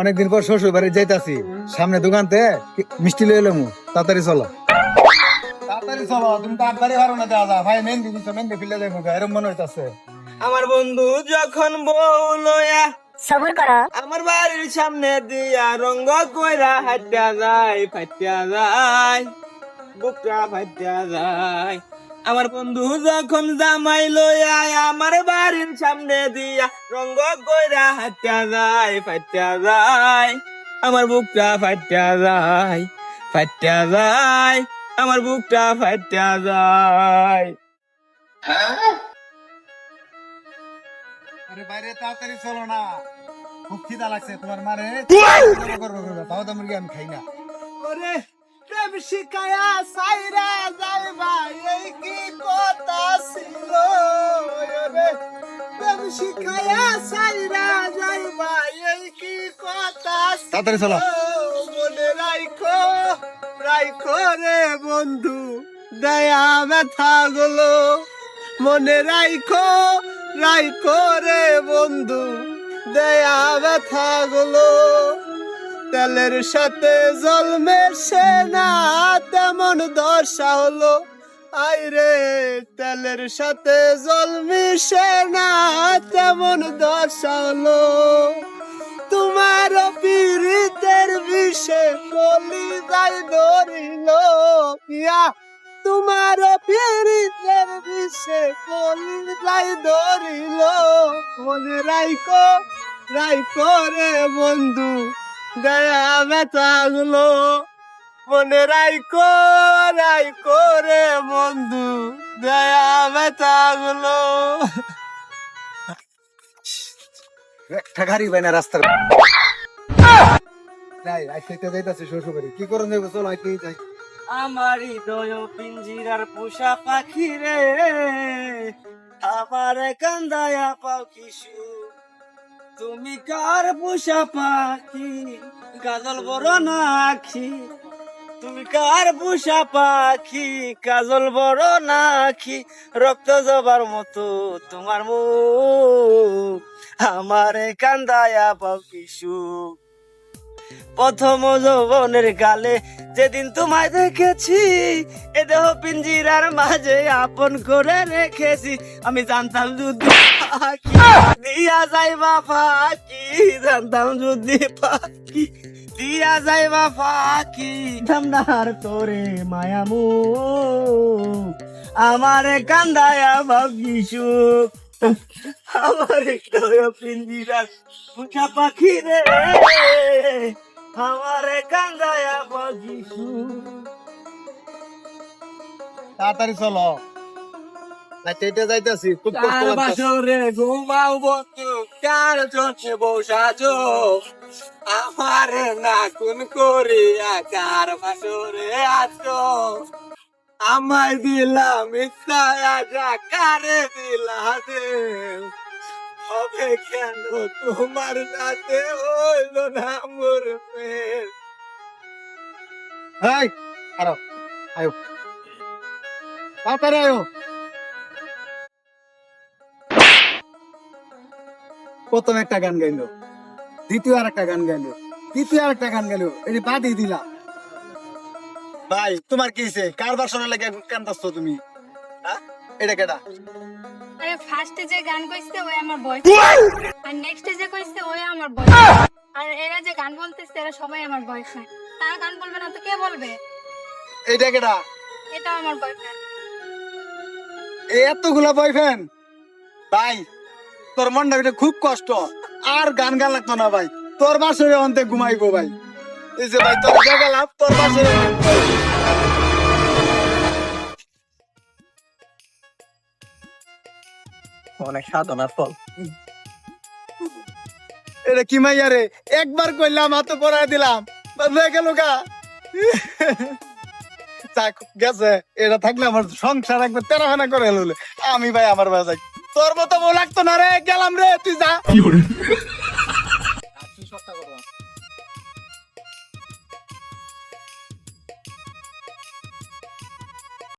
অনেকদিন পর শ্বশুর বাড়ি যাইতাছি। সামনে দোকানতে মিষ্টি লয়ে এলাম তাড়াতাড়ি চলো। তাড়াতাড়ি চলো তুমি তাড়াতাড়ি পারো না ভাই মেহেন্দি দিছো মেহেন্দি ফিলে এরকম মনে হইতাছে। আমার বন্ধু যখন বউ লয়া সবর করো। আমার বাড়ির সামনে দিয়া রঙ্গ কইরা হাইটা যায় ফাইটা যায় বুকটা ফাইটা যায়। আমার বন্ধু যখন জামাই লইয়া আমার বাড়ির সামনে দিয়া রঙ্গ কইরা হাইটা যায় ফাইটা যায় আমার বুকটা ফাইটা যায় ফাইটা যায় আমার বুকটা ফাইটা যায়। আরে বাইরে তাড়াতাড়ি চলো না। খুব খিদা লাগছে তোমার মারে করব করব তাও তো মুরগি আমি খাই না। ওরে প্রেম শিকায়া সাইরা যাইবা এই কি কথা ছিল? প্রেম শিকায়া সাইরা যাইবা এই কি কথা তাড়াতাড়ি চলো। মনে রাইখো রাইখো রে বন্ধু দয়া ব্যথা গুলো। মনে রাইখো রাইখো রে বন্ধু দয়া ব্যথা গুলো। তেলের সাথে জল মেশে না, তেমন দশা হলো। আইরে, তেলের সাথে জল মিশে না, তেমন দশা হলো। তোমার পীড়িতের বিষে বলি যাই ধরিল ইয়া তোমার পীড়িতের বিষে বলি যাই ধরিল। মনে রাইকো রাইকো রে বন্ধু। দয়া ব্যথা গুলো। মনে রাইকো রাইকো রে বন্ধু দয়া ব্যথা গুলো। একটা গাড়ি পাই রাস্তার নাই আইতে যাইতাছি শ্বশুর বাড়ি কি করুন যাব চলো আইতে যাই। আমার হৃদয় পিঞ্জিরার পোষা পাখি রে। আমার কান্দায়া পাও কিশু তুমি কার পোষা পাখি? গাজল বড় নাখি তুমি কার পোষা পাখি? কাজল বড় নাখি রক্ত জবার মতো তোমার মুখ। আমার কান্দায়া পাও কিশু প্রথম যৌবনের গালে যেদিন তোমায় দেখেছি, এ দেহ পিঞ্জিরার মাঝে আপন করে রেখেছি। আমি জানতাম যদি দিয়া যাইবা পাখি, জানতাম যদি পাখি দিয়া যাইবা পাখি ঠান্ডার তোরে মায়ামু, আমারে কান্দায়া ভাবি আমার হৃদয় পিঞ্জিরার পুষা পাখি রে। আমারে ভাবি সুখ তাড়াতাড়ি চলো। যাইতাছি কষ্ট কার লাগতাছে। বাসরে ঘুমাও বন্ধু কার চোখে বসাজো আমার না কোন করিয়া কার বাসরে আছো? আমায় দিলাম কারে দিলা দে হবে কেন তোমার সাথে হইল না মোর আরও, আয়ো। আয়ো। প্রথম একটা গান গাইলো, দ্বিতীয় আর একটা গান গাইলো, তৃতীয় আর একটা গান গাইলো, এটি বাদই দিলা ভাই তোমার কি হইছে? কার বাসনে লাগে কান্দাচ্ছ তুমি? হ্যাঁ? এটা কেটা আরে ফার্স্টে যে গান কইছে ওই আমার বয়ফ্রেন্ড আর নেক্সটে যে কইছে ওই আমার বয়ফ্রেন্ড আর এরা যে গান বলতেছে এরা সবাই আমার বয়ফ্রেন্ড তারা গান বলবে না তো কে বলবে? এইটা কেটা এটা আমার বয়ফ্রেন্ড এই এতগুলা বয়ফ্রেন্ড ভাই তোর মনটা এটা খুব কষ্ট। আর গান গান লাগতো না ভাই। তোর বাসরে অন্তে ঘুমাইবো ভাই। এই যে ভাই তোর জায়গা লাভ তোর বাসরে অনেক সাধনার ফল। এটা কি মাইয়া রে? একবার কইলাম হাতে পড়াই দিলাম। গেল গা। যাক, গেছে। এটা থাকলে আমার সংসার একবার তেরাখানা করে হলে আমি ভাই আমার বাসায় তোর মতো বউ লাগতো না রে গেলাম রে তুই যা।